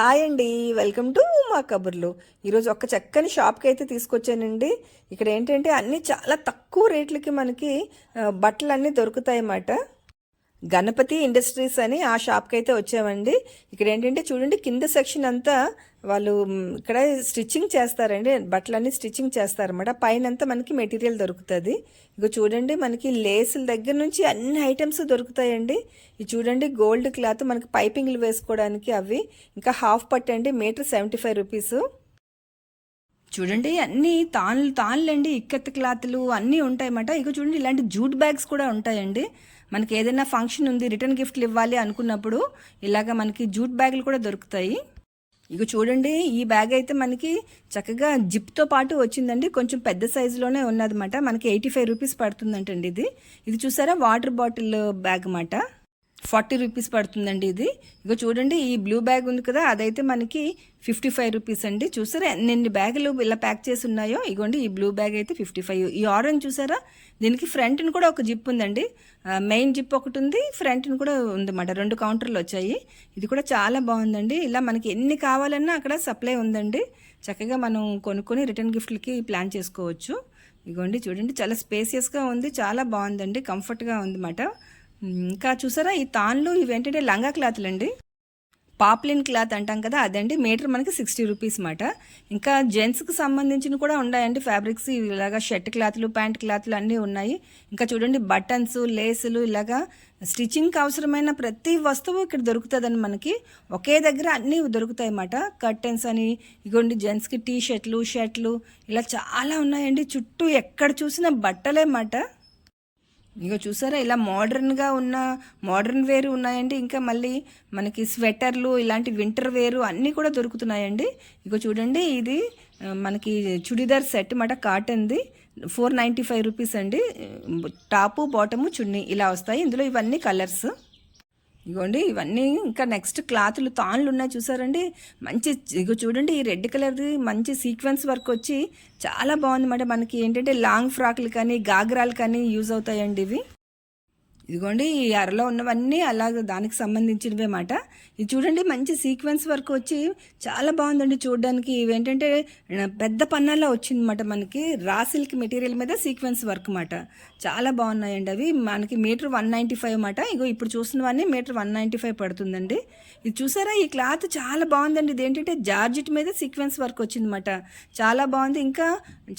Hi అండి welcome to మా కబుర్లు. ఈరోజు ఒక చక్కని షాప్కి అయితే తీసుకొచ్చానండి. ఇక్కడ ఏంటంటే అన్నీ చాలా తక్కువ రేట్లకి మనకి బట్టలన్నీ బట్టలు అన్నీ దొరుకుతాయి అన్నమాట గణపతి ఇండస్ట్రీస్ అని ఆ షాప్కి అయితే వచ్చామండి. ఇక్కడ ఏంటంటే చూడండి కింద సెక్షన్ అంతా వాళ్ళు ఇక్కడ స్టిచ్చింగ్ చేస్తారండి. బట్టలన్నీ స్టిచ్చింగ్ చేస్తారన్నమాట. పైన అంతా మనకి మెటీరియల్ దొరుకుతుంది. ఇక చూడండి మనకి లేసుల దగ్గర నుంచి అన్ని ఐటమ్స్ దొరుకుతాయండి. ఇది చూడండి గోల్డ్ క్లాత్ మనకి పైపింగ్లు వేసుకోవడానికి అవి. ఇంకా హాఫ్ పట్ అండి మీటర్ సెవెంటీ ఫైవ్ రూపీస్. చూడండి అన్ని తాన్లు తాన్లండి ఇక్కత్ క్లాత్లు అన్నీ ఉంటాయన్నమాట. ఇక చూడండి ఇలాంటి జూట్ బ్యాగ్స్ కూడా ఉంటాయండి. మనకి ఏదైనా ఫంక్షన్ ఉంది రిటర్న్ గిఫ్ట్లు ఇవ్వాలి అనుకున్నప్పుడు ఇలాగ మనకి జూట్ బ్యాగులు కూడా దొరుకుతాయి. ఇక చూడండి ఈ బ్యాగ్ అయితే మనకి చక్కగా జిప్తో పాటు వచ్చిందండి. కొంచెం పెద్ద సైజులోనే ఉన్నదన్నమాట. మనకి ఎయిటీ ఫైవ్ రూపీస్ పడుతుందంటండి ఇది. ఇది చూసారా? వాటర్ బాటిల్ బ్యాగ్ అన్నమాట. ఫార్టీ రూపీస్ పడుతుందండి ఇది. ఇక చూడండి ఈ బ్లూ బ్యాగ్ ఉంది కదా అదైతే మనకి ఫిఫ్టీ ఫైవ్ రూపీస్ అండి. చూసారా ఎన్ని బ్యాగులు ఇలా ప్యాక్ చేసి ఉన్నాయో. ఇగోండి ఈ బ్లూ బ్యాగ్ అయితే ఫిఫ్టీ ఫైవ్. ఈ ఆరెంజ్ చూసారా దీనికి ఫ్రంట్ని కూడా ఒక జిప్ ఉందండి. మెయిన్ జిప్ ఒకటి ఉంది ఫ్రంట్ని కూడా ఉందన్నమాట. రెండు కౌంటర్లు వచ్చాయి. ఇది కూడా చాలా బాగుందండి. ఇలా మనకి ఎన్ని కావాలన్నా అక్కడ సప్లై ఉందండి. చక్కగా మనం కొనుక్కొని రిటర్న్ గిఫ్ట్లకి ప్లాన్ చేసుకోవచ్చు. ఇగోండి చూడండి చాలా స్పేసియస్గా ఉంది చాలా బాగుందండి కంఫర్ట్గా ఉందన్నమాట. ఇంకా చూసారా ఈ తాన్లు ఇవేంటంటే లంగా క్లాత్లు అండి. పాప్లిన్ క్లాత్ అంటాం కదా అదండి. మీటర్ మనకి సిక్స్టీ రూపీస్ మాట. ఇంకా జెంట్స్కి సంబంధించిన కూడా ఉన్నాయండి. ఫ్యాబ్రిక్స్ ఇలాగా షర్ట్ క్లాత్లు ప్యాంట్ క్లాత్లు అన్నీ ఉన్నాయి. ఇంకా చూడండి బటన్స్ లేసులు ఇలాగా స్టిచ్చింగ్కి అవసరమైన ప్రతి వస్తువు ఇక్కడ దొరుకుతుందండి మనకి. ఒకే దగ్గర అన్నీ దొరుకుతాయి అన్నమాట కర్టెన్స్ అని ఇగోండి జెంట్స్కి టీ షర్ట్లు షర్ట్లు ఇలా చాలా ఉన్నాయండి. చుట్టూ ఎక్కడ చూసినా బట్టలే మాట. ఇగో చూసారా ఇలా మోడర్న్గా ఉన్న మోడర్న్ వేర్ ఉన్నాయండి. ఇంకా మళ్ళీ మనకి స్వెటర్లు ఇలాంటి వింటర్ వేరు అన్నీ కూడా దొరుకుతున్నాయండి. ఇగో చూడండి ఇది మనకి చుడిదార్ సెట్ మాట కాటన్ది. ఫోర్ నైంటీ ఫైవ్ రూపీస్ అండి. టాపు బాటము చున్నీ ఇలా వస్తాయి. ఇందులో ఇవన్నీ కలర్స్. ఇగోండి ఇవన్నీ ఇంకా నెక్స్ట్ క్లాతులు తాన్లు ఉన్నాయి చూసారండి. మంచి ఇగో చూడండి ఈ రెడ్ కలర్ది మంచి సీక్వెన్స్ వర్క్ వచ్చి చాలా బాగుంది మనకి ఏంటంటే లాంగ్ ఫ్రాక్లు కానీ గాగ్రాలు కానీ యూజ్ అవుతాయండి ఇవి. ఇదిగోండి ఈ అరలో ఉన్నవన్నీ అలాగ దానికి సంబంధించినవే మాట ఇది చూడండి మంచి సీక్వెన్స్ వర్క్ వచ్చి చాలా బాగుందండి చూడడానికి. ఇవేంటంటే పెద్ద పన్నాలో వచ్చిందన్నమాట మనకి. రా సిల్క్ మెటీరియల్ మీద సీక్వెన్స్ వర్క్ మాట చాలా బాగున్నాయండి అవి. మనకి మీటర్ వన్ నైంటీ ఫైవ్ మాట ఇగో ఇప్పుడు చూసినవన్నీ మీటర్ వన్ నైంటీ ఫైవ్ పడుతుందండి. ఇది చూసారా? ఈ క్లాత్ చాలా బాగుందండి. ఇది ఏంటంటే జార్జిట్ మీద సీక్వెన్స్ వర్క్ వచ్చిందన్నమాట. చాలా బాగుంది. ఇంకా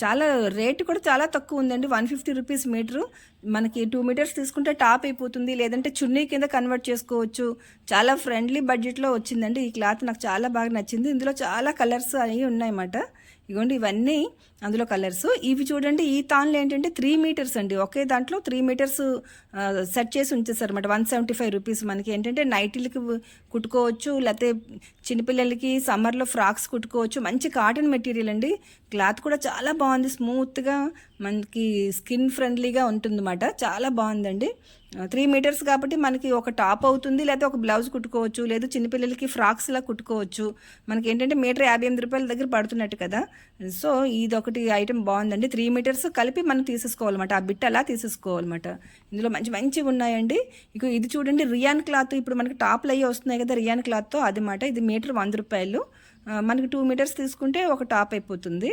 చాలా రేటు కూడా చాలా తక్కువ ఉందండి. One fifty rupees metre. మనకి టూ మీటర్స్ తీసుకుంటే టాప్ అయిపోతుంది. లేదంటే చున్నీ కింద కన్వర్ట్ చేసుకోవచ్చు. చాలా ఫ్రెండ్లీ బడ్జెట్లో వచ్చిందండి. ఈ క్లాత్ నాకు చాలా బాగా నచ్చింది. ఇందులో చాలా కలర్స్ అవి ఉన్నాయన్నమాట. ఇగోండి ఇవన్నీ అందులో కలర్స్. ఇవి చూడండి ఈ తాన్లు ఏంటంటే త్రీ మీటర్స్ అండి. ఒకే దాంట్లో త్రీ మీటర్స్ సెట్ చేసి ఉంచేసారన్నమాట వన్ సెవెంటీ ఫైవ్ రూపీస్ మనకి. ఏంటంటే నైటీలకి కుట్టుకోవచ్చు లేకపోతే చిన్నపిల్లలకి సమ్మర్లో ఫ్రాక్స్ కుట్టుకోవచ్చు. మంచి కాటన్ మెటీరియల్ అండి. క్లాత్ కూడా చాలా బాగుంది. స్మూత్గా మనకి స్కిన్ ఫ్రెండ్లీగా ఉంటుందన్నమాట. చాలా బాగుందండి. త్రీ మీటర్స్ కాబట్టి మనకి ఒక టాప్ అవుతుంది లేదా ఒక బ్లౌజ్ కుట్టుకోవచ్చు లేదు చిన్నపిల్లలకి ఫ్రాక్స్లా కుట్టుకోవచ్చు. మనకి ఏంటంటే మీటర్ యాభై ఎనిమిది రూపాయల దగ్గర పడుతున్నట్టు కదా. సో ఇది ఒకటి ఐటెం బాగుందండి. త్రీ మీటర్స్ కలిపి మనం తీసేసుకోవాలన్నమాట. ఆ బిట్ అలా తీసేసుకోవాలన్నమాట. ఇందులో మంచి మంచిగా ఉన్నాయండి. ఇక ఇది చూడండి రియాన్ క్లాత్. ఇప్పుడు మనకి టాప్లు అయ్యి వస్తున్నాయి కదా రియాన్ క్లాత్తో అది మాట ఇది మీటర్ వంద రూపాయలు. మనకి టూ మీటర్స్ తీసుకుంటే ఒక టాప్ అయిపోతుంది.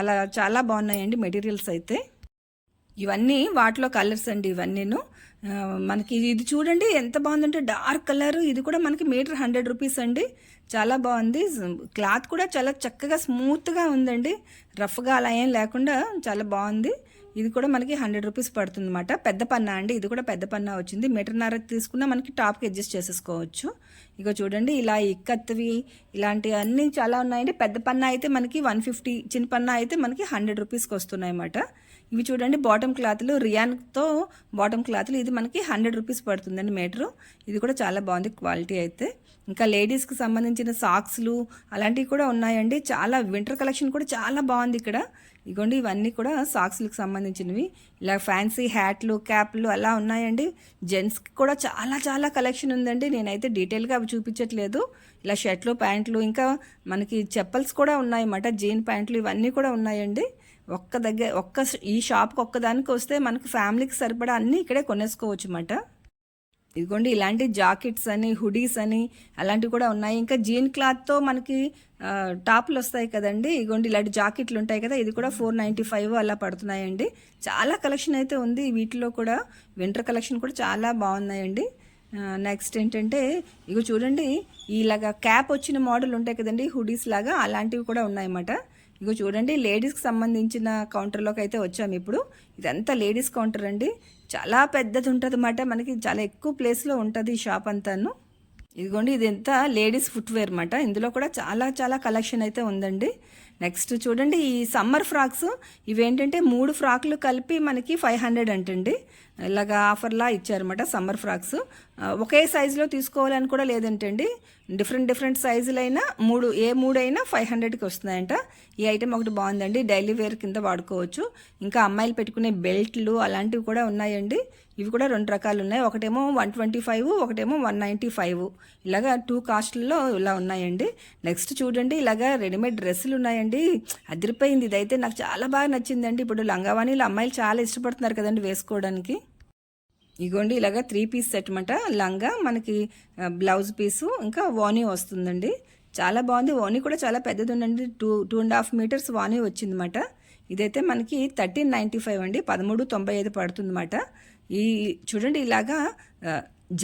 అలా చాలా బాగున్నాయండి మెటీరియల్స్ అయితే. ఇవన్నీ వాటిలో కలర్స్ అండి ఇవన్నీను. మనకి ఇది చూడండి ఎంత బాగుందంటే డార్క్ కలర్. ఇది కూడా మనకి మీటర్ హండ్రెడ్ రూపీస్ అండి. చాలా బాగుంది. క్లాత్ కూడా చాలా చక్కగా స్మూత్గా ఉందండి. రఫ్గా అలా ఏం లేకుండా చాలా బాగుంది. ఇది కూడా మనకి హండ్రెడ్ రూపీస్ పడుతుంది అనమాట పెద్ద పన్నా అండి. ఇది కూడా పెద్ద పన్నా వచ్చింది. మీటర్న్నర తీసుకున్నా మనకి టాప్కి అడ్జస్ట్ చేసేసుకోవచ్చు. ఇక చూడండి ఇలా ఇక్కత్వి ఇలాంటివి అన్నీ చాలా ఉన్నాయండి. పెద్ద పన్నా అయితే మనకి వన్ ఫిఫ్టీ చిన్న పన్నా అయితే మనకి హండ్రెడ్ రూపీస్కి వస్తున్నాయి అన్నమాట ఇవి చూడండి బాటమ్ క్లాత్లు రియాన్తో బాటమ్ క్లాత్లు ఇది మనకి హండ్రెడ్ రూపీస్ పడుతుందండి మీటరు ఇది కూడా చాలా బాగుంది క్వాలిటీ అయితే. ఇంకా లేడీస్కి సంబంధించిన సాక్స్లు అలాంటివి కూడా ఉన్నాయండి. చాలా వింటర్ కలెక్షన్ కూడా చాలా బాగుంది ఇక్కడ. ఇగోండి ఇవన్నీ కూడా సాక్స్లకు సంబంధించినవి. ఇలా ఫ్యాన్సీ హ్యాట్లు క్యాప్లు అలా ఉన్నాయండి. జెంట్స్కి కూడా చాలా చాలా కలెక్షన్ ఉందండి. నేనైతే డీటెయిల్గా అవి చూపించట్లేదు. ఇలా షర్ట్లు ప్యాంట్లు ఇంకా మనకి చెప్పల్స్ కూడా ఉన్నాయన్నమాట. జీన్ ప్యాంట్లు ఇవన్నీ కూడా ఉన్నాయండి. ఒక్క దగ్గర ఒక్క ఈ షాప్కి ఒక్కదానికి వస్తే మనకు ఫ్యామిలీకి సరిపడా అన్నీ ఇక్కడే కొనేసుకోవచ్చు అన్నమాట ఇదిగోండి ఇలాంటి జాకెట్స్ అని హుడీస్ అని అలాంటివి కూడా ఉన్నాయి. ఇంకా జీన్ క్లాత్తో మనకి టాప్లు టాపులు వస్తాయి కదండి. ఇదిగోండి ఇలాంటి జాకెట్లు ఉంటాయి కదా ఇది కూడా ఫోర్ నైంటీ ఫైవ్ అలా పడుతున్నాయండి. చాలా కలెక్షన్ అయితే ఉంది. వీటిలో కూడా వింటర్ కలెక్షన్ కూడా చాలా బాగున్నాయండి. నెక్స్ట్ ఏంటంటే ఇగో చూడండి ఇలాగా క్యాప్ వచ్చిన మోడల్ ఉంటాయి కదండి హుడీస్ లాగా అలాంటివి కూడా ఉన్నాయన్నమాట. ఇగో చూడండి లేడీస్కి సంబంధించిన కౌంటర్లోకి అయితే వచ్చాము ఇప్పుడు. ఇదంతా లేడీస్ కౌంటర్ అండి. చాలా పెద్దది ఉంటుంది అన్నమాట మనకి చాలా ఎక్కువ ప్లేస్లో ఉంటుంది ఈ షాప్ అంతాను. ఇదిగోండి ఇది లేడీస్ ఫుట్వేర్ అన్నమాట. ఇందులో కూడా చాలా చాలా కలెక్షన్ అయితే ఉందండి. నెక్స్ట్ చూడండి ఈ సమ్మర్ ఫ్రాక్స్ ఇవేంటంటే మూడు ఫ్రాక్లు కలిపి మనకి ఫైవ్ హండ్రెడ్ అంటండి. ఇలాగా ఆఫర్లా ఇచ్చారన్నమాట సమ్మర్ ఫ్రాక్స్. ఒకే సైజులో తీసుకోవాలని కూడా లేదంటండి. డిఫరెంట్ డిఫరెంట్ సైజులైనా మూడు ఏ మూడైనా ఫైవ్ హండ్రెడ్కి వస్తున్నాయంట. ఈ ఐటెం ఒకటి బాగుందండి డైలీ వేర్ కింద వాడుకోవచ్చు. ఇంకా అమ్మాయిలు పెట్టుకునే బెల్ట్లు అలాంటివి కూడా ఉన్నాయండి. ఇవి కూడా రెండు రకాలు ఉన్నాయి. ఒకటేమో వన్ ట్వంటీ ఫైవ్ ఒకటేమో వన్ నైంటీ ఫైవ్. ఇలాగా టూ కాస్ట్లలో ఇలా ఉన్నాయండి. నెక్స్ట్ చూడండి ఇలాగా రెడీమేడ్ డ్రెస్సులు ఉన్నాయండి అండి అదిరిపోయింది. ఇదైతే నాకు చాలా బాగా నచ్చిందండి. ఇప్పుడు లంగావాణిలు అమ్మాయిలు చాలా ఇష్టపడుతున్నారు కదండి వేసుకోవడానికి. ఇగోండి ఇలాగా త్రీ పీస్ సెట్ అనమాట లంగా మనకి బ్లౌజ్ పీసు ఇంకా వాణి వస్తుందండి. చాలా బాగుంది. వాణి కూడా చాలా పెద్దది ఉందండి two two and half metres వాణి వచ్చిందన్నమాట. ఇదైతే మనకి థర్టీన్ నైంటీ ఫైవ్ అండి. పదమూడు తొంభై ఐదు పడుతుందన్నమాట. ఈ చూడండి ఇలాగా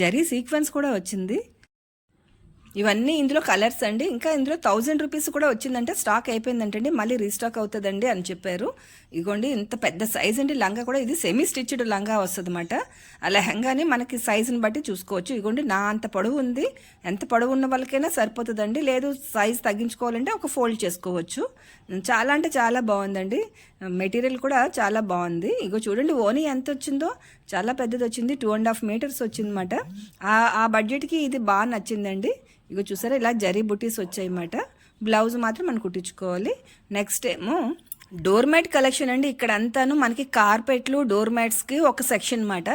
జరీ సీక్వెన్స్ కూడా వచ్చింది. ఇవన్నీ ఇందులో కలర్స్ అండి. ఇంకా ఇందులో థౌజండ్ రూపీస్ కూడా వచ్చిందంటే స్టాక్ అయిపోయిందంటండి మళ్ళీ రీస్టాక్ అవుతుందండి అని చెప్పారు. ఇదిగోండి ఇంత పెద్ద సైజ్ అండి లంగా కూడా. ఇది సెమీ స్టిచ్డ్ లంగా వస్తుంది అనమాట ఆ లెహంగాని మనకి సైజుని బట్టి చూసుకోవచ్చు. ఇదిగోండి నా అంత పొడవు ఉంది. ఎంత పొడవు ఉన్న వాళ్ళకైనా సరిపోతుందండి. లేదు సైజ్ తగ్గించుకోవాలంటే ఒక ఫోల్డ్ చేసుకోవచ్చు. చాలా అంటే చాలా బాగుందండి. మెటీరియల్ కూడా చాలా బాగుంది. ఇగో చూడండి ఓనీ ఎంత వచ్చిందో. చాలా పెద్దది వచ్చింది టూ అండ్ హాఫ్ మీటర్స్ వచ్చిందన్నమాట. ఆ ఆ బడ్జెట్కి ఇది బాగా నచ్చిందండి. ఇగో చూసారా ఇలా జరీ బుటీస్ వచ్చాయన్నమాట. బ్లౌజ్ మాత్రం మనం కుట్టించుకోవాలి. నెక్స్ట్ ఏమో డోర్ మ్యాట్ కలెక్షన్ అండి. ఇక్కడ అంతాను మనకి కార్పెట్లు డోర్ మ్యాట్స్కి ఒక సెక్షన్ అన్నమాట.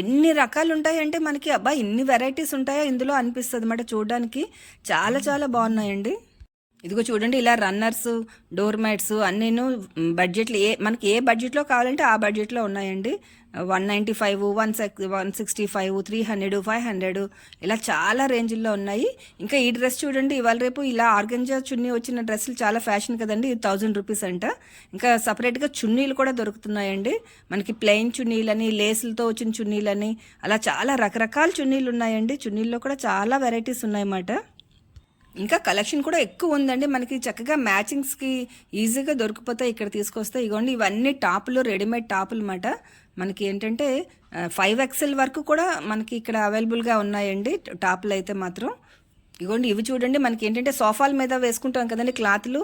ఎన్ని రకాలు ఉంటాయంటే మనకి అబ్బా ఇన్ని వెరైటీస్ ఉంటాయో ఇందులో అనిపిస్తుంది అన్నమాట చూడడానికి. చాలా చాలా బాగున్నాయండి. ఇదిగో చూడండి ఇలా రన్నర్స్ డోర్ మ్యాట్స్ అన్నీను బడ్జెట్లు ఏ మనకి ఏ బడ్జెట్లో కావాలంటే ఆ బడ్జెట్లో ఉన్నాయండి. One ninety five one check one sixty five three hundred five hundred ఇలా చాలా రేంజ్లో ఉన్నాయి. ఇంకా ఈ డ్రెస్ చూడండి ఇవాళ రేపు ఇలా ఆర్గంజా చున్నీ వచ్చిన డ్రెస్సులు చాలా ఫ్యాషన్ కదండి ఇది థౌజండ్ రూపీస్ అంట. ఇంకా సపరేట్గా చున్నీలు కూడా దొరుకుతున్నాయండి. మనకి ప్లెయిన్ చున్నీలని లేసులతో వచ్చిన చున్నీలని అలా చాలా రకరకాల చున్నీలు ఉన్నాయండి. చున్నీల్లో కూడా చాలా వెరైటీస్ ఉన్నాయన్నమాట. ఇంకా కలెక్షన్ కూడా ఎక్కువ ఉందండి. మనకి చక్కగా మ్యాచింగ్స్కి ఈజీగా దొరికిపోతాయి. ఇక్కడ తీసుకొస్తే ఇగోండి ఇవన్నీ టాపులు రెడీమేడ్ టాపులు అన్నమాట మనకి ఏంటంటే ఫైవ్ ఎక్సెల్ వరకు కూడా మనకి ఇక్కడ అవైలబుల్గా ఉన్నాయండి. టాపులు అయితే మాత్రం. ఇగోండి ఇవి చూడండి. మనకి ఏంటంటే సోఫాల మీద వేసుకుంటాం కదండి క్లాత్లు.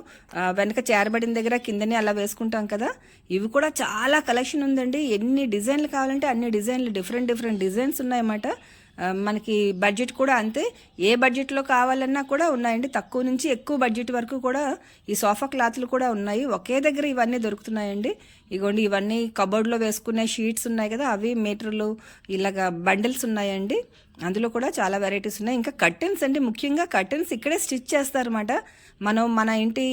వెనక చేరబడిన దగ్గర కిందనే అలా వేసుకుంటాం కదా. ఇవి కూడా చాలా కలెక్షన్ ఉందండి. ఎన్ని డిజైన్లు కావాలంటే అన్ని డిజైన్లు డిఫరెంట్ డిఫరెంట్ డిజైన్స్ ఉన్నాయన్నమాట. మనకి బడ్జెట్ కూడా అంతే. ఏ బడ్జెట్లో కావాలన్నా కూడా ఉన్నాయండి. తక్కువ నుంచి ఎక్కువ బడ్జెట్ వరకు కూడా ఈ సోఫా క్లాత్లు కూడా ఉన్నాయి. ఒకే దగ్గర ఇవన్నీ దొరుకుతున్నాయండి. ఇగోండి ఇవన్నీ కబోర్డ్లో వేసుకునే షీట్స్ ఉన్నాయి కదా అవి మీటర్లు ఇలాగా బండిల్స్ ఉన్నాయండి. అందులో కూడా చాలా వెరైటీస్ ఉన్నాయి. ఇంకా కర్టెన్స్ అండి ముఖ్యంగా కర్టెన్స్ ఇక్కడే స్టిచ్ చేస్తారన్నమాట. మనం మన ఇంటి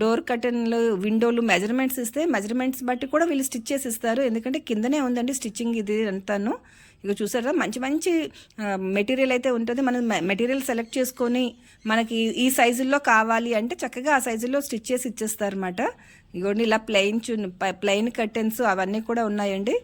డోర్ కర్టెన్లు విండోలు మెజర్మెంట్స్ ఇస్తే మెజర్మెంట్స్ బట్టి కూడా వీళ్ళు స్టిచ్ చేసి ఇస్తారు. ఎందుకంటే కిందనే ఉందండి స్టిచ్చింగ్ ఇది అంతాను. ఇక చూసారా మంచి మంచి మెటీరియల్ అయితే ఉంటుంది. మనం మెటీరియల్ సెలెక్ట్ చేసుకొని మనకి ఈ సైజుల్లో కావాలి అంటే చక్కగా ఆ సైజుల్లో స్టిచ్ చేసి ఇచ్చేస్తారనమాట ఇగోండి ఇలా ప్లెయిన్ చు ప్లెయిన్ కర్టెన్స్ అవన్నీ కూడా ఉన్నాయండి.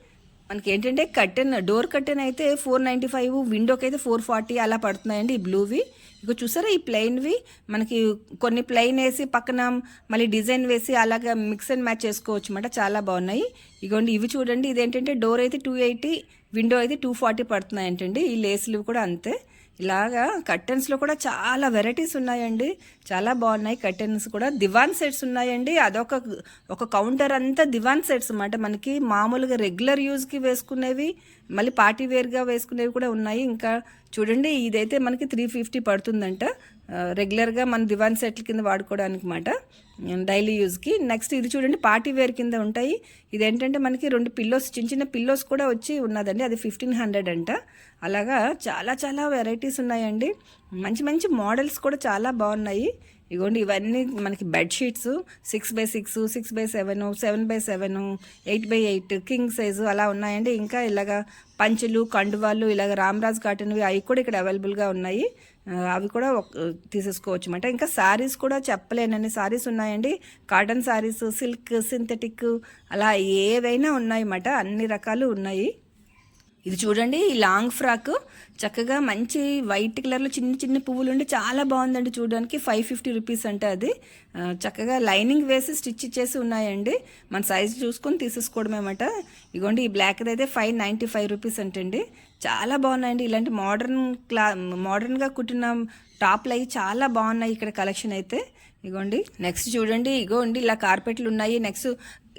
మనకి ఏంటంటే కర్టెన్ డోర్ కర్టెన్ అయితే ఫోర్ నైంటీ ఫైవ్ విండోకి అయితే ఫోర్ ఫార్టీ అలా పడుతున్నాయండి ఈ బ్లూవి ఇక చూసారా ఈ ప్లెయిన్వి మనకి కొన్ని ప్లెయిన్ వేసి పక్కన మళ్ళీ డిజైన్ వేసి అలాగా మిక్స్ అండ్ మ్యాచ్ చేసుకోవచ్చు అన్నమాట చాలా బాగున్నాయి. ఇగోండి ఇవి చూడండి ఇదేంటంటే డోర్ అయితే టూ ఎయిటీ విండో అయితే టూ ఫార్టీ పడుతున్నాయంటండి. ఈ లేస్లు కూడా అంతే. ఇలాగా కర్టెన్స్లో కూడా చాలా వెరైటీస్ ఉన్నాయండి. చాలా బాగున్నాయి కర్టెన్స్ కూడా. దివాన్ సెట్స్ ఉన్నాయండి. అదొక ఒక కౌంటర్ అంతా దివాన్ సెట్స్ అన్నమాట. మనకి మామూలుగా రెగ్యులర్ యూజ్కి వేసుకునేవి మళ్ళీ పార్టీ వేర్గా వేసుకునేవి కూడా ఉన్నాయి. ఇంకా చూడండి ఇదైతే మనకి త్రీ ఫిఫ్టీ పడుతుందంట. రెగ్యులర్గా మన దివాన్ సెట్ల కింద వాడుకోవడానికి మాట. డైలీ యూజ్కి నెక్స్ట్ ఇది చూడండి పార్టీ వేర్ కింద ఉంటాయి. ఇదేంటంటే మనకి రెండు పిల్లోస్ చిన్న చిన్న పిల్లోస్ కూడా వచ్చి ఉన్నదండి. అది ఫిఫ్టీన్ హండ్రెడ్ అంట. అలాగా చాలా చాలా వెరైటీస్ ఉన్నాయండి. మంచి మంచి మోడల్స్ కూడా చాలా బాగున్నాయి. ఇగోండి ఇవన్నీ మనకి bedsheets six by six six by seven seven by seven eight by eight king size అలా ఉన్నాయండి. ఇంకా ఇలాగా పంచులు కండువాళ్ళు ఇలాగ రామరాజ్ కాటన్వి అవి కూడా ఇక్కడ అవైలబుల్గా ఉన్నాయి. అవి కూడా ఒక- తీసేసుకోవచ్చు అనమాట ఇంకా శారీస్ కూడా చెప్పలేనని శారీస్ ఉన్నాయండి. కాటన్ శారీస్ సిల్క్ సింథటిక్ అలా ఏవైనా ఉన్నాయి అన్నమాట అన్ని రకాలు ఉన్నాయి. ఇది చూడండి ఈ లాంగ్ ఫ్రాక్ చక్కగా మంచి వైట్ కలర్లో చిన్న చిన్న పువ్వులు ఉండి చాలా బాగుందండి చూడడానికి. ఫైవ్ ఫిఫ్టీ రూపీస్ అంటే అది. చక్కగా లైనింగ్ వేసి స్టిచ్ చేసి ఉన్నాయండి. మన సైజ్ చూసుకొని తీసేసుకోవడమేమాట. ఇగోండి ఈ బ్లాక్ అయితే ఫైవ్ నైంటీ ఫైవ్ రూపీస్ అంటండి. చాలా బాగున్నాయండి. ఇలాంటి మోడర్న్ క్లా మోడర్న్గా కుట్టిన టాప్లు అవి చాలా బాగున్నాయి ఇక్కడ కలెక్షన్ అయితే. ఇగోండి నెక్స్ట్ చూడండి. ఇగోండి ఇలా కార్పెట్లు ఉన్నాయి. నెక్స్ట్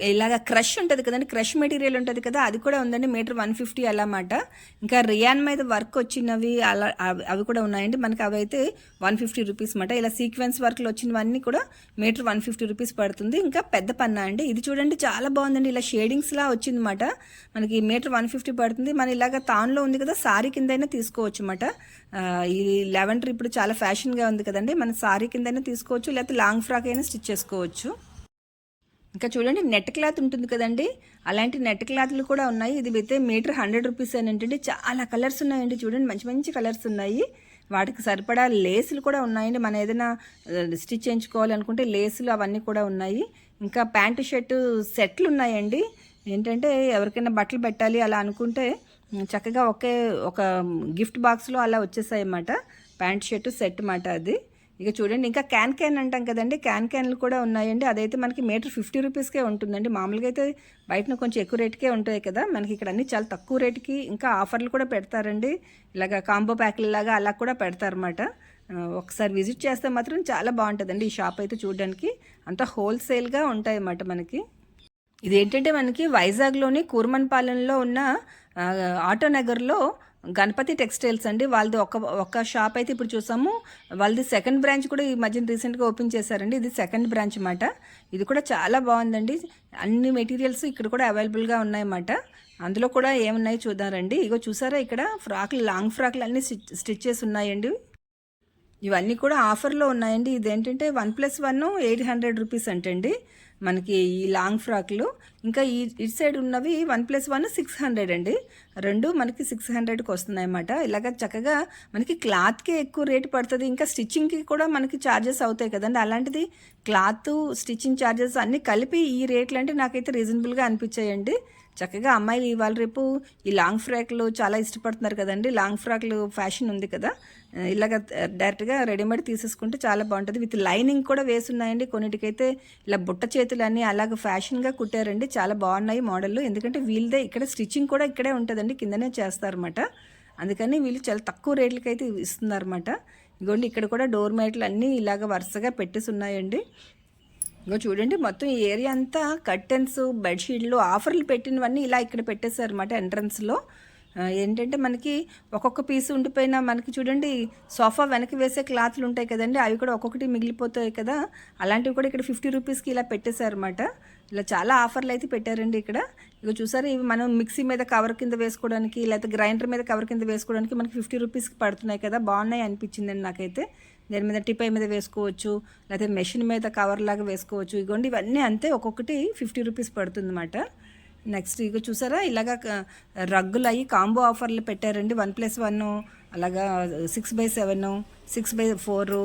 ఇలాగ క్రష్ ఉంటుంది కదండి. క్రష్ మెటీరియల్ ఉంటుంది కదా అది కూడా ఉందండి. మీటర్ వన్ ఫిఫ్టీ అలా ఇంకా రియాన్ మీద వర్క్ వచ్చినవి అలా అవి అవి కూడా ఉన్నాయండి. మనకి అవి అయితే వన్ ఫిఫ్టీ రూపీస్ మాట. ఇలా సీక్వెన్స్ వర్క్లు వచ్చినవన్నీ కూడా మీటర్ వన్ ఫిఫ్టీ రూపీస్ పడుతుంది. ఇంకా పెద్ద పన్నా అండి. ఇది చూడండి చాలా బాగుందండి. ఇలా షేడింగ్స్ లా వచ్చిందన్నమాట మనకి మీటర్ వన్ ఫిఫ్టీ పడుతుంది. మన ఇలాగ తాన్లో ఉంది కదా సారీ కిందైనా తీసుకోవచ్చు అనమాట ఆ, ఈ లెవెండర్ ఇప్పుడు చాలా ఫ్యాషన్గా ఉంది కదండి. మన సారీ కిందైనా తీసుకోవచ్చు లేకపోతే లాంగ్ ఫ్రాక్ అయినా స్టిచ్ చేసుకోవచ్చు. ఇంకా చూడండి నెట్ క్లాత్ ఉంటుంది కదండి. అలాంటి నెట్ క్లాత్లు కూడా ఉన్నాయి. ఇది అయితే మీటర్ హండ్రెడ్ రూపీస్ అని ఏంటంటే చాలా కలర్స్ ఉన్నాయండి చూడండి మంచి మంచి కలర్స్ ఉన్నాయి. వాటికి సరిపడా లేసులు కూడా ఉన్నాయండి. మనం ఏదైనా స్టిచ్ చేయించుకోవాలనుకుంటే లేసులు అవన్నీ కూడా ఉన్నాయి. ఇంకా ప్యాంటు షర్టు సెట్లు ఉన్నాయండి. ఏంటంటే ఎవరికైనా బట్టలు పెట్టాలి అలా అనుకుంటే చక్కగా ఒకే ఒక గిఫ్ట్ బాక్స్లో అలా వచ్చేసాయి అన్నమాట ప్యాంట్ షర్టు సెట్ మాట అది. ఇక చూడండి ఇంకా క్యాన్ క్యాన్ అంటాం కదండి క్యాన్ క్యాన్లు కూడా ఉన్నాయండి. అదైతే మనకి మీటర్ ఫిఫ్టీ రూపీస్కే ఉంటుందండి. మామూలుగా అయితే బయటన కొంచెం ఎక్కువ రేటుకే ఉంటాయి కదా. మనకి ఇక్కడ అన్ని చాలా తక్కువ రేటుకి ఇంకా ఆఫర్లు కూడా పెడతారండి. ఇలాగ కాంబో ప్యాక్లు లాగా అలా కూడా పెడతారన్నమాట. ఒకసారి విజిట్ చేస్తే మాత్రం చాలా బాగుంటుందండి ఈ షాప్ అయితే చూడడానికి. అంతా హోల్సేల్గా ఉంటాయి అన్నమాట మనకి. ఇది ఏంటంటే మనకి వైజాగ్లోని కూర్మన్పాలెంలో ఉన్న ఆటో నగర్లో గణపతి టెక్స్టైల్స్ అండి. వాళ్ళది ఒక ఒక షాప్ అయితే ఇప్పుడు చూసాము. వాళ్ళది సెకండ్ బ్రాంచ్ కూడా ఈ మధ్యన రీసెంట్గా ఓపెన్ చేశారండి. ఇది సెకండ్ బ్రాంచ్ అన్నమాట. ఇది కూడా చాలా బాగుందండి. అన్ని మెటీరియల్స్ ఇక్కడ కూడా అవైలబుల్గా ఉన్నాయన్నమాట. అందులో కూడా ఏమున్నాయి చూద్దారండి ఇగో చూసారా ఇక్కడ? ఫ్రాక్లు లాంగ్ ఫ్రాక్లు అన్నీ స్టిచ్ చేసి ఉన్నాయండి. ఇవన్నీ కూడా ఆఫర్లో ఉన్నాయండి. ఇదేంటంటే one plus one eight hundred rupees అంటండి. మనకి ఈ లాంగ్ ఫ్రాక్లు. ఇంకా ఈ ఇటు సైడ్ ఉన్నవి one plus one six hundred అండి. రెండు మనకి సిక్స్ హండ్రెడ్కి వస్తున్నాయి అన్నమాట ఇలాగ చక్కగా మనకి క్లాత్కే ఎక్కువ రేటు పడుతుంది. ఇంకా స్టిచ్చింగ్కి కూడా మనకి ఛార్జెస్ అవుతాయి కదండి. అలాంటిది క్లాత్ స్టిచ్చింగ్ ఛార్జెస్ అన్నీ కలిపి ఈ రేట్లు అంటే నాకైతే రీజనబుల్గా అనిపించాయండి. చక్కగా అమ్మాయిలు ఇవాళ రేపు ఈ లాంగ్ ఫ్రాక్లు చాలా ఇష్టపడుతున్నారు కదండి. లాంగ్ ఫ్రాక్లు ఫ్యాషన్ ఉంది కదా. ఇలాగ డైరెక్ట్గా రెడీమేడ్ తీసేసుకుంటే చాలా బాగుంటుంది. విత్ లైనింగ్ కూడా వేసున్నాయండి. కొన్నిటికైతే ఇలా బుట్ట చేతులు అన్నీ అలాగ ఫ్యాషన్గా కుట్టారండి. చాలా బాగున్నాయి మోడల్ ఎందుకంటే వీళ్ళదే ఇక్కడ స్టిచ్చింగ్ కూడా ఇక్కడే ఉంటుందండి. కిందనే చేస్తారన్నమాట. అందుకని వీళ్ళు చాలా తక్కువ రేట్లకి అయితే ఇస్తున్నారన్నమాట. ఇగోండి ఇక్కడ కూడా డోర్ మ్యాట్లు అన్నీ ఇలాగ వరుసగా పెట్టేసి ఉన్నాయండి ఇగో చూడండి మొత్తం ఈ ఏరియా అంతా కర్టెన్స్ బెడ్షీట్లు ఆఫర్లు పెట్టినవన్నీ ఇలా ఇక్కడ పెట్టేశారు అనమాట ఎంట్రన్స్లో ఏంటంటే మనకి ఒక్కొక్క పీస్ ఉండిపోయిన మనకి చూడండి సోఫా వెనక్కి వేసే క్లాత్లు ఉంటాయి కదండి అవి కూడా ఒక్కొక్కటి మిగిలిపోతాయి కదా. అలాంటివి కూడా ఇక్కడ ఫిఫ్టీ రూపీస్కి ఇలా పెట్టేశారన్నమాట. ఇలా చాలా ఆఫర్లు అయితే పెట్టారండి ఇక్కడ. ఇక చూసారు ఇవి మనం మిక్సీ మీద కవర్ కింద వేసుకోవడానికి లేకపోతే గ్రైండర్ మీద కవర్ కింద వేసుకోవడానికి మనకి ఫిఫ్టీ రూపీస్కి పడుతున్నాయి కదా బాగున్నాయి అనిపించిందండి నాకైతే. దాని మీద టిపై మీద వేసుకోవచ్చు లేకపోతే మెషిన్ మీద కవర్ లాగా వేసుకోవచ్చు ఇగోండి ఇవన్నీ అంతే ఒక్కొక్కటి ఫిఫ్టీ రూపీస్ పడుతుందన్నమాట. నెక్స్ట్ ఇక చూసారా ఇలాగా రగ్గులు అయ్యి కాంబో ఆఫర్లు పెట్టారండి వన్ ప్లస్ వన్ అలాగా six by seven six by four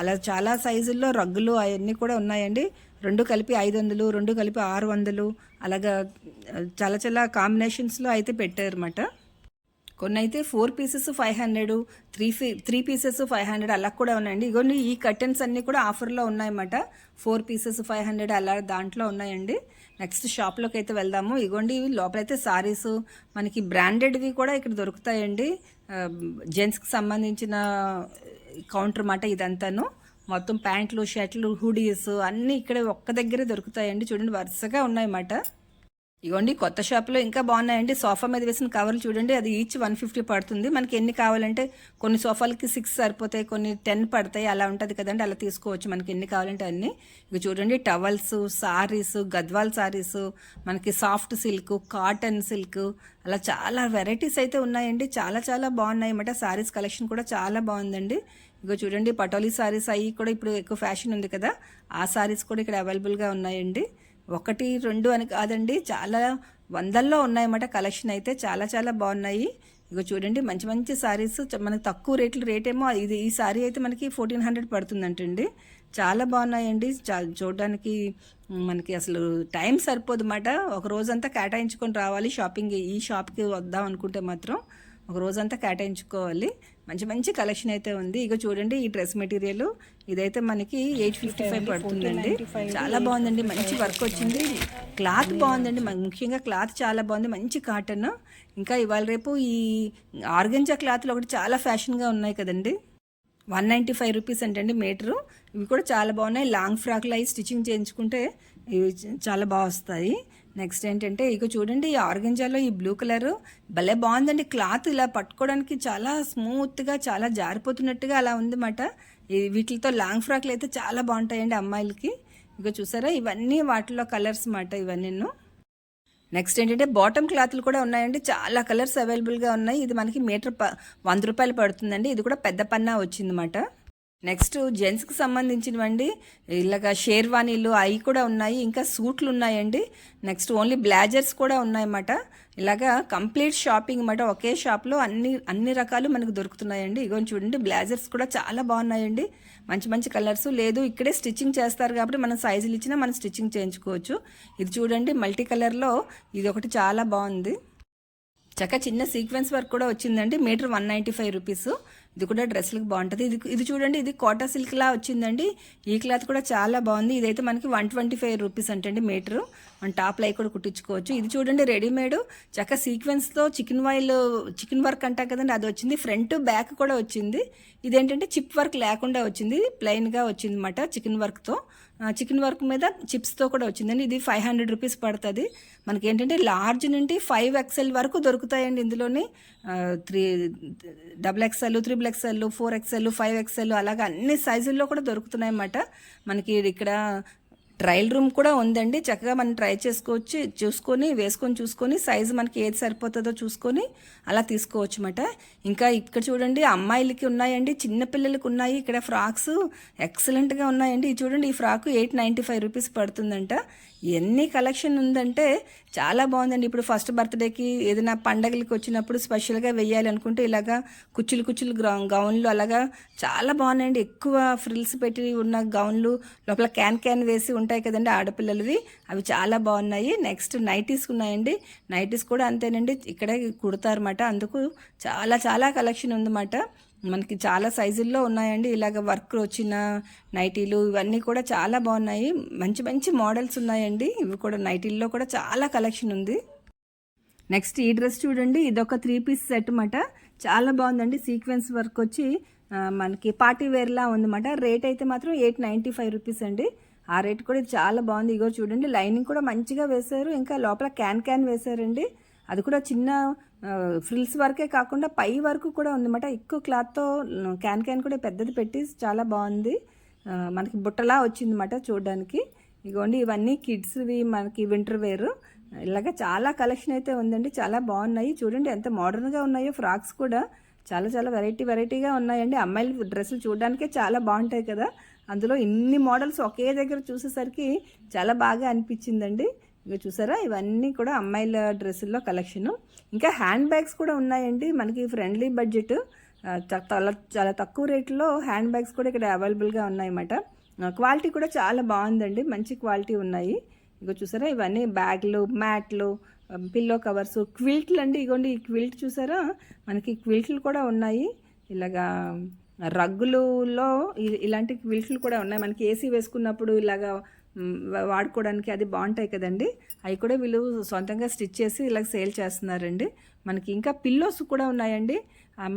అలా చాలా సైజుల్లో రగ్గులు అవన్నీ కూడా ఉన్నాయండి. రెండు కలిపి ఐదు వందలు రెండు కలిపి ఆరు వందలు అలాగా చాలా చాలా కాంబినేషన్స్లో అయితే పెట్టారన్నమాట. కొన్ని అయితే four pieces five hundred three fee three pieces five hundred అలా కూడా ఉన్నాయండి. ఇగోండి ఈ కర్టెన్స్ అన్నీ కూడా ఆఫర్లో ఉన్నాయన్నమాట. ఫోర్ పీసెస్ ఫైవ్ హండ్రెడ్ అలా దాంట్లో ఉన్నాయండి. నెక్స్ట్ షాప్లోకి అయితే వెళ్దాము. ఇగోండి లోపలైతే సారీస్ మనకి బ్రాండెడ్వి కూడా ఇక్కడ దొరుకుతాయండి. జెంట్స్కి సంబంధించిన కౌంటర్ మాట ఇదంతాను. మొత్తం ప్యాంట్లు షర్ట్లు హుడీస్ అన్నీ ఇక్కడ ఒక్క దగ్గరే దొరుకుతాయండి. చూడండి వరుసగా ఉన్నాయన్నమాట. ఇగోండి కొత్త షాప్లో ఇంకా బాగున్నాయండి. సోఫా మీద వేసిన కవర్లు చూడండి అది ఈచ్ వన్ ఫిఫ్టీ పడుతుంది. మనకి ఎన్ని కావాలంటే కొన్ని సోఫాలకి సిక్స్ సరిపోతాయి కొన్ని టెన్ పడతాయి అలా ఉంటుంది కదండి. అలా తీసుకోవచ్చు మనకి ఎన్ని కావాలంటే అన్ని. ఇక చూడండి టవల్స్ సారీస్ గద్వాల్ సారీస్ మనకి సాఫ్ట్ సిల్క్ కాటన్ సిల్క్ అలా చాలా వెరైటీస్ అయితే ఉన్నాయండి. చాలా చాలా బాగున్నాయి అన్నమాట సారీస్ కలెక్షన్ కూడా చాలా బాగుందండి. ఇగో చూడండి పటోలీ సారీస్ అవి కూడా ఇప్పుడు ఎక్కువ ఫ్యాషన్ ఉంది కదా. ఆ సారీస్ కూడా ఇక్కడ అవైలబుల్గా ఉన్నాయండి. ఒకటి రెండు అని కాదండి చాలా వందల్లో ఉన్నాయన్నమాట కలెక్షన్ అయితే. చాలా చాలా బాగున్నాయి. ఇగో చూడండి మంచి మంచి సారీస్. మనకి తక్కువ రేట్లు రేట్ ఏమో ఇది ఈ సారీ అయితే మనకి ఫోర్టీన్ హండ్రెడ్ పడుతుందంటండి. చాలా బాగున్నాయండి. చా చూడడానికి మనకి అసలు టైం సరిపోదు అన్నమాట ఒక రోజంతా కేటాయించుకొని రావాలి షాపింగ్ ఈ షాప్కి వద్దాం అనుకుంటే మాత్రం ఒక రోజంతా కేటాయించుకోవాలి. మంచి మంచి కలెక్షన్ అయితే ఉంది. ఇక చూడండి ఈ డ్రెస్ మెటీరియల్ ఇదైతే మనకి ఎయిట్ ఫిఫ్టీ ఫైవ్ పడుతుందండి. చాలా బాగుందండి. మంచి వర్క్ వచ్చింది. క్లాత్ బాగుందండి. ముఖ్యంగా క్లాత్ చాలా బాగుంది. మంచి కాటన్ ఇంకా ఇవాళ రేపు ఈ ఆర్గంజా క్లాత్లు ఒకటి చాలా ఫ్యాషన్గా ఉన్నాయి కదండి. వన్ నైంటీ ఫైవ్ రూపీస్ అంటండి మీటరు ఇవి కూడా చాలా బాగున్నాయి. లాంగ్ ఫ్రాక్లు అవి స్టిచ్చింగ్ చేయించుకుంటే ఇవి చాలా బాగా వస్తాయి. నెక్స్ట్ ఏంటంటే ఇక చూడండి ఈ ఆర్గంజాలో ఈ బ్లూ కలర్ భలే బాగుందండి. క్లాత్ ఇలా పట్టుకోవడానికి చాలా స్మూత్గా చాలా జారిపోతున్నట్టుగా అలా ఉందన్నమాట. ఈ వీటితో లాంగ్ ఫ్రాక్లు అయితే చాలా బాగుంటాయండి అమ్మాయిలకి. ఇక చూసారా ఇవన్నీ వాటిలో కలర్స్ మాట ఇవన్నీ నెక్స్ట్ ఏంటంటే బాటమ్ క్లాత్లు కూడా ఉన్నాయండి. చాలా కలర్స్ అవైలబుల్గా ఉన్నాయి. ఇది మనకి మీటర్ ప వంద రూపాయలు పడుతుందండి. ఇది కూడా పెద్ద పన్నా వచ్చిందన్నమాట. నెక్స్ట్ జెంట్స్కి సంబంధించినవండి. ఇలాగ షేర్వానీలు అవి కూడా ఉన్నాయి ఇంకా సూట్లు ఉన్నాయండి. నెక్స్ట్ ఓన్లీ బ్లాజర్స్ కూడా ఉన్నాయన్నమాట. ఇలాగా కంప్లీట్ షాపింగ్ అన్నమాట. ఒకే షాప్లో అన్ని అన్ని రకాలు మనకు దొరుకుతున్నాయండి. ఇగో చూడండి బ్లాజర్స్ కూడా చాలా బాగున్నాయండి. మంచి మంచి కలర్స్. లేదు ఇక్కడే స్టిచ్చింగ్ చేస్తారు కాబట్టి మనం సైజులు ఇచ్చినా మనం స్టిచ్చింగ్ చేయించుకోవచ్చు. ఇది చూడండి మల్టీ కలర్లో ఇది ఒకటి చాలా బాగుంది. చక్క చిన్న సీక్వెన్స్ వర్క్ కూడా వచ్చిందండి. Metre one ninety five rupees. ఇది కూడా డ్రెస్లకు బాగుంటుంది. ఇది ఇది చూడండి ఇది కోటా సిల్క్ లా వచ్చిందండి. ఈ క్లాత్ కూడా చాలా బాగుంది. ఇదైతే మనకి వన్ ట్వంటీ ఫైవ్ రూపీస్ అంటండి మీటరు. మన టాప్ లై కూడా కుట్టించుకోవచ్చు. ఇది చూడండి రెడీమేడ్. చక్క సీక్వెన్స్తో చికెన్ వైల్ చికెన్ వర్క్ అంటాం కదండి అది వచ్చింది. ఫ్రంట్ బ్యాక్ కూడా వచ్చింది. ఇదేంటంటే చిప్ వర్క్ లేకుండా వచ్చింది. ప్లెయిన్గా వచ్చింది అనమాట చికెన్ వర్క్తో చికెన్ వర్క్ మీద చిప్స్తో కూడా వచ్చిందండి. ఇది ఫైవ్ హండ్రెడ్ రూపీస్ పడుతుంది. మనకి ఏంటంటే లార్జ్ నుండి ఫైవ్ ఎక్స్ఎల్ వరకు దొరుకుతాయండి ఇందులోని. Three double XL triple XL four XL five XL అలాగే అన్ని సైజుల్లో కూడా దొరుకుతున్నాయి అన్నమాట మనకి ఇక్కడ ట్రయల్ రూమ్ కూడా ఉందండి. చక్కగా మనం ట్రై చేసుకోవచ్చు చూసుకొని వేసుకొని చూసుకొని సైజు మనకి ఏది సరిపోతుందో చూసుకొని అలా తీసుకోవచ్చు అన్నమాట ఇంకా ఇక్కడ చూడండి అమ్మాయిలకి ఉన్నాయండి చిన్నపిల్లలకి ఉన్నాయి. ఇక్కడ ఫ్రాక్స్ ఎక్సలెంట్గా ఉన్నాయండి. చూడండి ఈ frock eight ninety five rupees పడుతుందంట. ఎన్ని కలెక్షన్ ఉందంటే చాలా బాగుందండి. ఇప్పుడు ఫస్ట్ బర్త్డేకి ఏదైనా పండగలకి వచ్చినప్పుడు స్పెషల్గా వెయ్యాలి అనుకుంటే ఇలాగా కుచ్చులు కుచ్చులు గౌన్లు అలాగా చాలా బాగున్నాయండి. ఎక్కువ ఫ్రిల్స్ పెట్టి ఉన్న గౌన్లు లోపల క్యాన్ క్యాన్ వేసి ఉంటాయి కదండి ఆడపిల్లలవి. అవి చాలా బాగున్నాయి. నెక్స్ట్ నైటీస్ ఉన్నాయండి. నైటీస్ కూడా అంతేనండి. ఇక్కడే కుడతారన్నమాట. అందుకు చాలా చాలా కలెక్షన్ ఉందన్నమాట. మనకి చాలా సైజుల్లో ఉన్నాయండి. ఇలాగ వర్క్ వచ్చిన నైటీలు ఇవన్నీ కూడా చాలా బాగున్నాయి. మంచి మంచి మోడల్స్ ఉన్నాయండి. ఇవి కూడా నైటీల్లో కూడా చాలా కలెక్షన్ ఉంది. నెక్స్ట్ ఈ డ్రెస్ చూడండి. ఇదొక త్రీ పీస్ సెట్ అన్నమాట. చాలా బాగుందండి. సీక్వెన్స్ వర్క్ వచ్చి మనకి పార్టీ వేర్లా ఉందన్నమాట. రేట్ అయితే మాత్రం ఎయిట్ నైంటీ ఫైవ్ రూపీస్ అండి. ఆ రేట్ కూడా చాలా బాగుంది. ఇగో చూడండి. లైనింగ్ కూడా మంచిగా వేశారు. ఇంకా లోపల క్యాన్ క్యాన్ వేశారండి. అది కూడా చిన్న ఫ్రిల్స్ వరకే కాకుండా పై వరకు కూడా ఉందన్నమాట. ఎక్కువ క్లాత్తో క్యాన్ క్యాన్ కూడా పెద్దది పెట్టి చాలా బాగుంది. మనకి బుట్టలా వచ్చిందన్నమాట చూడడానికి. ఇగోండి ఇవన్నీ కిడ్స్వి మనకి వింటర్ వేర్ ఇలాగ చాలా కలెక్షన్ అయితే ఉందండి. చాలా బాగున్నాయి. చూడండి ఎంత మోడర్న్గా ఉన్నాయో ఫ్రాక్స్ కూడా. చాలా చాలా వెరైటీ వెరైటీగా ఉన్నాయండి. అమ్మాయిల డ్రెస్సులు చూడడానికే చాలా బాగుంటాయి కదా. అందులో ఇన్ని మోడల్స్ ఒకే దగ్గర చూసేసరికి చాలా బాగా అనిపించిందండి. ఇక చూసారా? ఇవన్నీ కూడా అమ్మాయిల డ్రెస్సుల్లో కలెక్షను. ఇంకా హ్యాండ్ బ్యాగ్స్ కూడా ఉన్నాయండి. మనకి ఫ్రెండ్లీ బడ్జెట్. చాలా చాలా తక్కువ రేట్లో హ్యాండ్ బ్యాగ్స్ కూడా ఇక్కడ అవైలబుల్గా ఉన్నాయన్నమాట. క్వాలిటీ కూడా చాలా బాగుందండి. మంచి క్వాలిటీ ఉన్నాయి. ఇక చూసారా? ఇవన్నీ బ్యాగ్లు మ్యాట్లు పిల్లో కవర్స్ క్విల్ట్లు అండి. ఇగోండి ఈ క్విల్ట్ చూసారా? మనకి క్విల్ట్లు కూడా ఉన్నాయి. ఇలాగా రగ్గులలో ఇలాంటి క్విల్ట్లు కూడా ఉన్నాయి. మనకి ఏసీ వేసుకున్నప్పుడు ఇలాగా వాడుకోవడానికి అది బాగుంటాయి కదండి. అవి కూడా వీళ్ళు సొంతంగా స్టిచ్ చేసి ఇలా సేల్ చేస్తున్నారండి. మనకి ఇంకా పిల్లోస్ కూడా ఉన్నాయండి.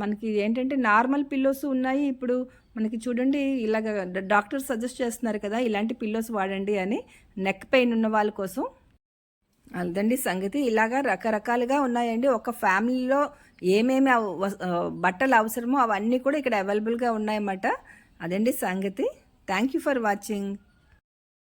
మనకి ఏంటంటే నార్మల్ పిల్లోస్ ఉన్నాయి. ఇప్పుడు మనకి చూడండి ఇలాగ డాక్టర్ సజెస్ట్ చేస్తున్నారు కదా ఇలాంటి పిల్లోస్ వాడండి అని నెక్ పెయిన్ ఉన్న వాళ్ళ కోసం. అదండి సంగతి. ఇలాగా రకరకాలుగా ఉన్నాయండి. ఒక ఫ్యామిలీలో ఏమేమి బట్టలు అవసరమో అవన్నీ కూడా ఇక్కడ అవైలబుల్గా ఉన్నాయన్నమాట. అదండి సంగతి. Thank you for watching.